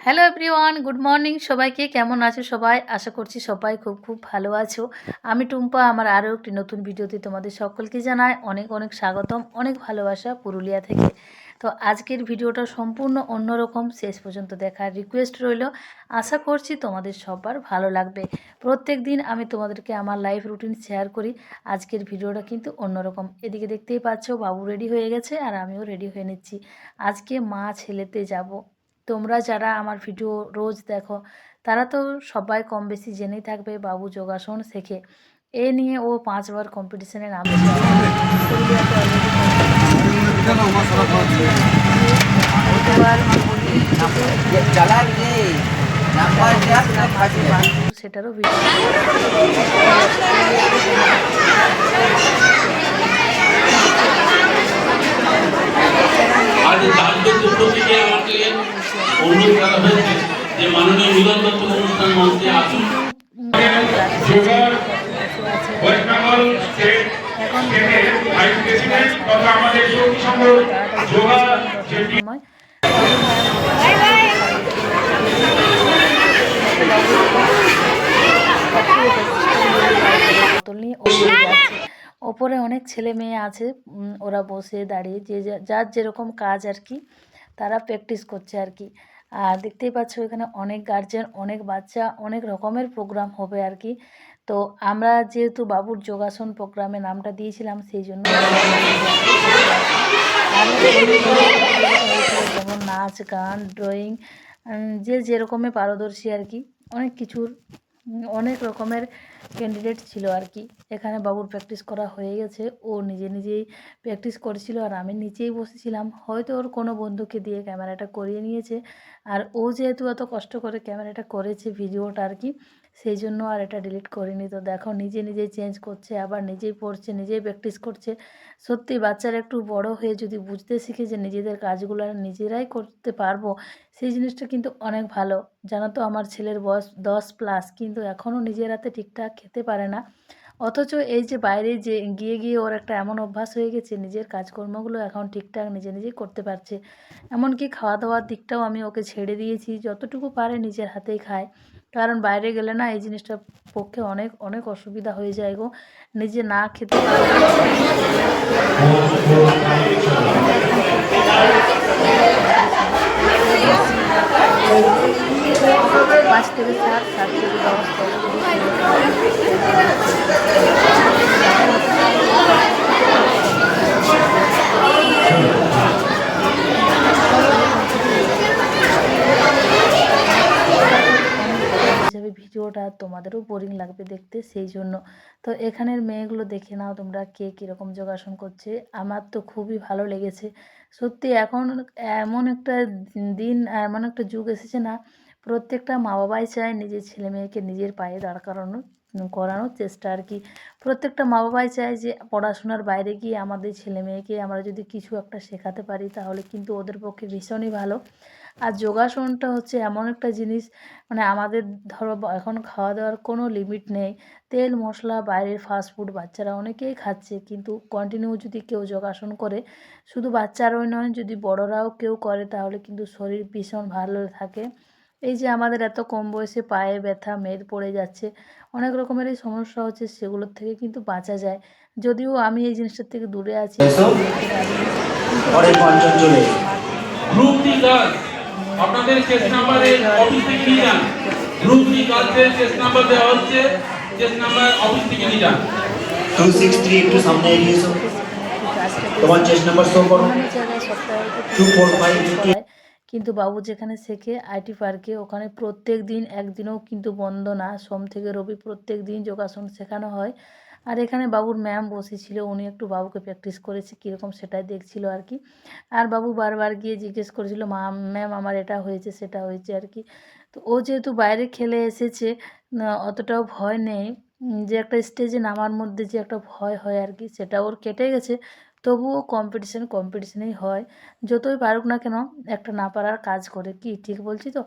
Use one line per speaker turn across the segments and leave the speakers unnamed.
Hello everyone good morning সবাইকে কেমন আছো সবাই? আশা করছি সবাই খুব খুব ভালো আছো। আমি টুম্পা, আমার আরও একটি নতুন ভিডিওতে তোমাদের সকলকে জানাই অনেক অনেক স্বাগতম, অনেক ভালোবাসা পুরুলিয়া থেকে। তো আজকের ভিডিওটা সম্পূর্ণ অন্যরকম, শেষ পর্যন্ত দেখার রিকোয়েস্ট রইল। আশা করছি তোমাদের সবার ভালো লাগবে। প্রত্যেক দিন আমি তোমাদেরকে আমার লাইফ রুটিন শেয়ার করি। আজকের ভিডিওটা কিন্তু অন্যরকম। এদিকে দেখতেই পাচ্ছ, বাবু রেডি হয়ে গেছে আর আমিও রেডি হয়ে নিচ্ছি। আজকে মা ছেলেতে যাব। তোমরা যারা আমার ভিডিও রোজ দেখো, তারা তো সবাই কম বেশি জেনেই থাকবে বাবু যোগাসন শেখে। এ নিয়ে ও পাঁচবার কম্পিটিশনে নামছে পুরুলিয়াতে already
চালান রে নাম্বার দেখ না ফাজলে
সেটারও ভিডিও
অনুরোধ করা হয়েছে যে মাননীয় মিলন দত্ত অনুষ্ঠান মঞ্চে আসুন
ওপরে অনেক ছেলে মেয়ে আছে ওরা বসে দাঁড়িয়ে যে যার যেরকম কাজ আর কি। তারা প্র্যাকটিস করছে আর কি আর দেখতেই পাচ্ছ এখানে অনেক গার্জেন অনেক বাচ্চা, অনেক রকমের প্রোগ্রাম হবে আর কি তো আমরা যেহেতু বাবুর যোগাসন প্রোগ্রামে নামটা দিয়েছিলাম, সেই জন্য যেমন নাচ, গান ড্রয়িং যে যেরকমে পারদর্শী আর কি অনেক কিছুর অনেক রকমের ক্যান্ডিডেট ছিল আর কি। এখানে বাবুর প্র্যাকটিস করা হয়ে গেছে। ও নিজে নিজেই প্র্যাকটিস করেছিল আর আমি নিচেই বসেছিলাম। হয়তো ওর কোনো বন্ধুকে দিয়ে ক্যামেরাটা করিয়ে নিয়েছে। আর ও যেহেতু এত কষ্ট করে ক্যামেরাটা করেছে ভিডিওটা আর কি সেই জন্য আর এটা ডিলিট করিনি। তো দেখো নিজে নিজেই চেঞ্জ করছে, আবার নিজেই পড়ছে, নিজেই প্র্যাকটিস করছে। সত্যি বাচ্চারা একটু বড় হয়ে যদি বুঝতে শিখে যে নিজেদের কাজগুলো নিজেরাই করতে পারব, সেই জিনিসটা কিন্তু অনেক ভালো। জানো তো আমার ছেলের বয়স দশ প্লাস কিন্তু এখনও নিজের হাতে ঠিকঠাক খেতে পারে না। অথচ এই যে বাইরে যে গিয়ে গিয়ে ওর একটা এমন অভ্যাস হয়ে গেছে, নিজের কাজকর্মগুলো এখন ঠিকঠাক নিজে নিজেই করতে পারছে। এমনকি খাওয়া দাওয়ার দিকটাও আমি ওকে ছেড়ে দিয়েছি, যতটুকু পারে নিজের হাতেই খায়। কারণ বাইরে গেলে না এই জিনিসটা পক্ষে অনেক অনেক অসুবিধা হয়ে যায় গো। নিজে না খেতে পাঁচ থেকে সাত সাত থেকে দশ দশ থেকে ষোলো। হিসাবে ভিডিওটা তোমাদেরও বোরিং লাগবে দেখতে, সেই জন্য। তো এখানের মেয়েগুলো দেখে নাও তোমরা কে কীরকম যোগাসন করছে। আমার তো খুবই ভালো লেগেছে। সত্যি এখন এমন একটা দিন, এমন একটা যুগ এসেছে না, প্রত্যেকটা মা বাবাই চায় নিজের ছেলে মেয়েকে নিজের পায়ে দাঁড় করানোর করানোর চেষ্টা আর কি। প্রত্যেকটা মা বাবাই চায় যে পড়াশোনার বাইরে গিয়ে আমাদের ছেলে মেয়েকে আমরা যদি কিছু একটা শেখাতে পারি, তাহলে কিন্তু ওদের পক্ষে ভীষণই ভালো। আর যোগাসনটা হচ্ছে এমন একটা জিনিস মানে আমাদের ধরো এখন খাওয়া দাওয়ার কোনো লিমিট নেই। তেল মশলা বাইরের ফাস্ট ফুড বাচ্চারা অনেকেই খাচ্ছে কিন্তু কন্টিনিউ যদি কেউ যোগাসন করে শুধু বাচ্চারাই নয় যদি বড়রাও কেউ করে তাহলে কিন্তু শরীর ভীষণ ভালো থাকে। এই যে আমাদের এত কম বয়সে পায়ে ব্যথা মেদ পড়ে যাচ্ছে অনেক রকমের এই সমস্যা হচ্ছে সেগুলোর থেকে কিন্তু বাঁচা যায়। যদিও আমি এই জিনিসটার থেকে দূরে আছি।
আপনাদের চেস নাম্বারে অফিস থেকে নিয়ে যান। গ্রুপ ডি গার্লসের চেস নাম্বার দেওয়া হচ্ছে চেস নাম্বার অফিস থেকে নিয়ে যান।
টু সিক্স থ্রি একটু সামনে এগিয়ে এসো। তোমার চেস্ট নাম্বার শো করো।
অন্যান্য জায়গায় সপ্তাহে হয়তো
টু ফোর ফাইভ
করায়। কিন্তু বাবু যেখানে শেখে আইটি পার্কে ওখানে প্রত্যেক দিন একদিনও কিন্তু বন্ধ না। সোম থেকে রবি প্রত্যেক দিন যোগাসন শেখানো হয়। আর এখানে বাবুর ম্যাম বসেছিল, উনি একটু বাবুকে প্র্যাকটিস করেছে, কীরকম সেটাই দেখছিল আর কি। আর বাবু বারবার গিয়ে জিজ্ঞেস করেছিল, মা, ম্যাম, আমার এটা হয়েছে, সেটা হয়েছে আর কি। তো ও যেহেতু বাইরে খেলে এসেছে অতটাও ভয় নেই যে একটা স্টেজে নামার মধ্যে যে একটা ভয় হয় আর কি, সেটা ওর কেটে গেছে। তবুও কম্পিটিশন কম্পিটিশনেই হয়। যতই পারুক না কেন, একটা না পারার কাজ করে। কি, ঠিক বলছি তো?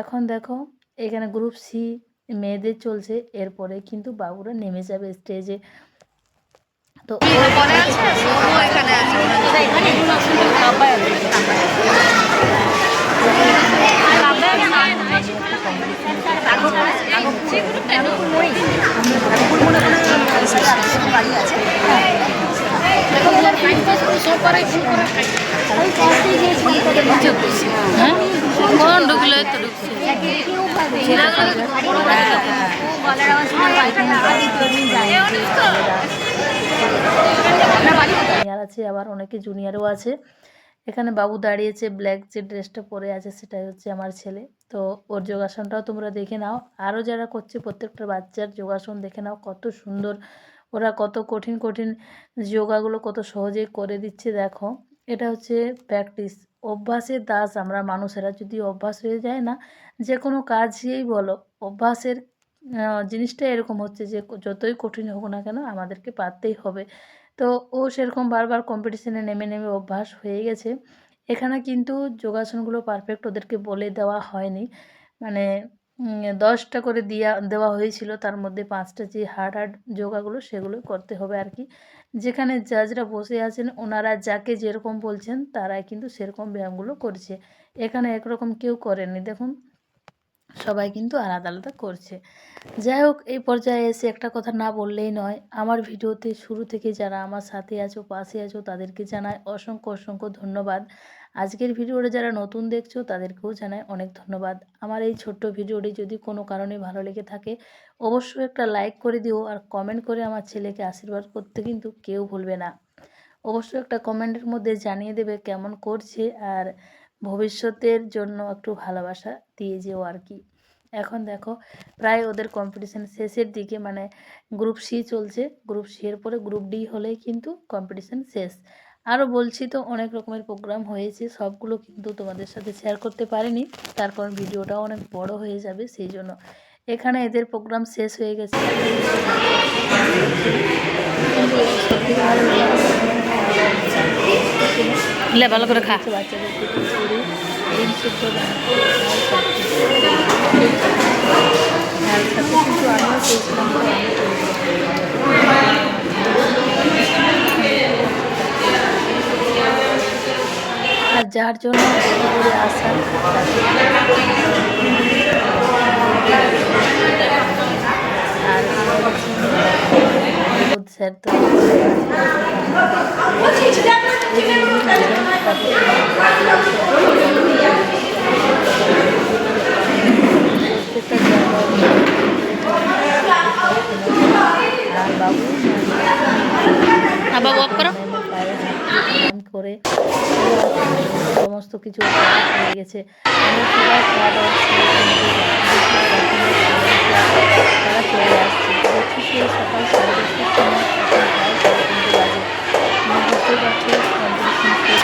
এখন দেখো, এখানে গ্রুপ সি মেয়েদের চলছে এরপরে কিন্তু বাবুরা নেমে যাবে স্টেজে তো
আছে কোন ঢুকলো তো ঢুকছে?
আছে, আবার অনেকে জুনিয়রও আছে। এখানে বাবু দাঁড়িয়েছে ব্ল্যাক যে ড্রেসটা পরে আছে সেটাই হচ্ছে আমার ছেলে। তো ওর যোগাসনটাও তোমরা দেখে নাও। আরও যারা করছে, প্রত্যেকটা বাচ্চার যোগাসন দেখে নাও, কত সুন্দর। ওরা কত কঠিন কঠিন যোগাগুলো কত সহজেই করে দিচ্ছে, দেখো। এটা হচ্ছে প্র্যাকটিস অভ্যাসের দাস আমরা মানুষেরা, যদি অভ্যাস হয়ে যায় না যে কোনো কাজই বলো, অভ্যাসের জিনিসটা এরকম হচ্ছে যে, যতই কঠিন হোক না কেন, আমাদেরকে পারতেই হবে। তো ও সেরকম বারবার কম্পিটিশনে নেমে নেমে অভ্যাস হয়ে গেছে। এখানে কিন্তু যোগাসনগুলো পারফেক্ট ওদেরকে বলে দেওয়া হয়নি। মানে দশটা করে দিয়া, দেওয়া হয়েছিল। তার মধ্যে পাঁচটা যে হার্ড হার্ড যোগাগুলো, সেগুলো করতে হবে আর কি। যেখানে জাজরা বসে আছেন, ওনারা যাকে যেরকম বলছেন, তারাই কিন্তু সেরকম ব্যায়ামগুলো করছে। এখানে একরকম কেউ করেনি দেখুন, সবাই কিন্তু আলাদা আলাদা করছে। যাই হোক, এই পর্যায়ে এসে একটা কথা না বললেই নয়, আমার ভিডিওতে শুরু থেকে যারা আমার সাথে আছো, পাশে আছো, তাদেরকে জানাই অসংখ্য অসংখ্য ধন্যবাদ। আজকের ভিডিওটা যারা নতুন দেখছ, তাদেরকেও জানাই অনেক ধন্যবাদ। আমার এই ছোট্ট ভিডিওটি যদি কোনো কারণে ভালো লেগে থাকে, অবশ্যই একটা লাইক করে দিও আর কমেন্ট করে আমার ছেলেকে আশীর্বাদ করতে কিন্তু কেউ ভুলবে না। অবশ্যই একটা কমেন্টের মধ্যে জানিয়ে দেবে কেমন করছে আর ভবিষ্যতের জন্য একটু ভালোবাসা দিয়ে যেও আর কি। এখন দেখো, প্রায় ওদের কম্পিটিশান শেষের দিকে মানে গ্রুপ সি চলছে। গ্রুপ সি এর পরে গ্রুপ ডি হলেই কিন্তু কম্পিটিশান শেষ। আরও বলছি তো অনেক রকমের প্রোগ্রাম হয়েছে সবগুলো কিন্তু তোমাদের সাথে শেয়ার করতে পারিনি। তার কারণ ভিডিওটাও অনেক বড় হয়ে যাবে সেই জন্য। এখানে এদের প্রোগ্রাম শেষ হয়ে গেছে।
ভালো করে খা।
বাচ্চাদেরকে খিচুড়ি ডিম সিদ্ধ বানাতে আর সাথে কিন্তু আমিও চেয়েছিলাম তো আমি আর যার জন্য আসা স্যার তো বাবু
আবার ওয়াক করো
করে সমস্ত কিছু হয়ে গেছে। আমরা সবাই খাওয়া দাওয়া সেরে কিন্তু তারা চলে আসছে। দেখছি সেই সকাল সাড়ে দশটার সময় সাড়ে তিনটে বাজে। বুঝতেই পারছ কম্পিটিশন শেষ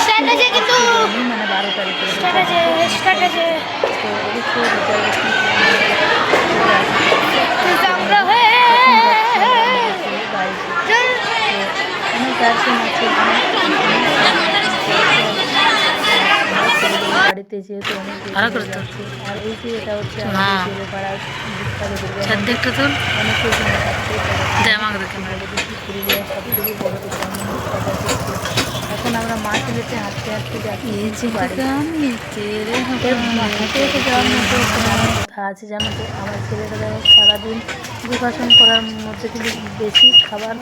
স্ট্র্যাটেজি কিন্তু
মানে বারো তারিখে তো অবশ্যই গার্জেন আছে বাড়িতে যেহেতু অনেক আর এই যে এটা হচ্ছে দুর্গা
দেখতে তোর
অনেকে পুরুলিয়ার সবথেকে বড় এখন আমরা মাঠে ছেলেতে হাঁটতে হাঁটতে যাচ্ছি। হাঁটতে হেঁটে। যাওয়ার মতো কথা আছে জানো তো? আমার ছেলেরা দেখো সারাদিন যোগাসন করার মধ্যে কিন্তু বেশি খাবার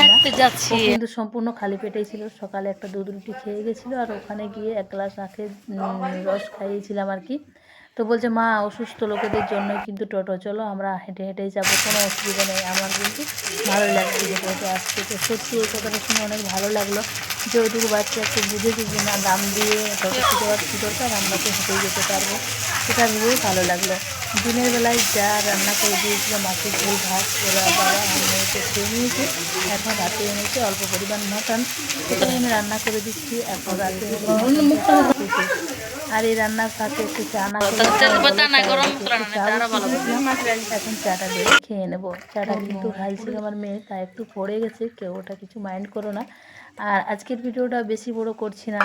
হাঁটতে যাচ্ছি।
কিন্তু সম্পূর্ণ খালি পেটেই ছিল। সকালে একটা দুধ রুটি খেয়ে গেছিল আর ওখানে গিয়ে এক গ্লাস আখের রস খাইয়েছিলাম আর কি। তো বলছে, মা, অসুস্থ লোকেদের জন্য কিন্তু টোটো, চলো আমরা হেঁটে হেঁটেই যাব, কোনো অসুবিধা নেই। আমার কিন্তু ভালো লাগছে যে টোটো আসছে। তো সত্যি এই কথাটা শুনে অনেক ভালো লাগল। যে ওইটুকু বাচ্চা একটু বুঝেছে যে না, দাম দিয়ে টোটো ছুটে কী দরকার, আমরা তো হেঁটেই যেতে পারব। সেটা ভেবেই ভালো লাগল। দিনের বেলায় যা রান্না করে দিয়েছিল মাছের ঝোল ভাত ওরা বাবা মেয়েকে খেয়ে নিয়েছি এখন রাতে এনেছে অল্প পরিমাণ মটন। সেটাই আমি রান্না করে দিচ্ছি এখন রাতে আর এই রান্নার সাথে একটু চা না এখন চাটা দিয়ে খেয়ে নেব। চাটা কিন্তু ঢালছিল আমার মেয়ে তা একটু পড়ে গেছে কেউ ওটা কিছু মাইন্ড করো না। আর আজকের ভিডিওটা বেশি বড় করছি না।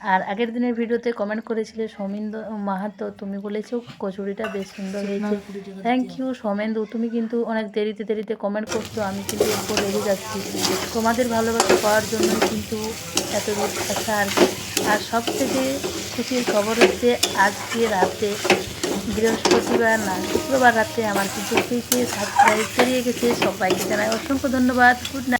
আর আগের দিনের ভিডিওতে কমেন্ট করেছিলে সৌমিন্দ মাহাতো তুমি বলেছ কচুরিটা বেশ সুন্দর হয়েছে। থ্যাংক ইউ সৌমেন্দু তুমি কিন্তু অনেক দেরিতে দেরিতে কমেন্ট করছ আমি কিন্তু একটু রেগে যাচ্ছি। তোমাদের ভালোবাসা পাওয়ার জন্য কিন্তু এত দূর আসা আর কি। আর সব থেকে খুশির খবর হচ্ছে আজকে রাতে বৃহস্পতিবার না শুক্রবার রাতে আমার কিন্তু সাবস্ক্রাইব পেরিয়ে গেছে সবাইকে জানাই অসংখ্য ধন্যবাদ। Good night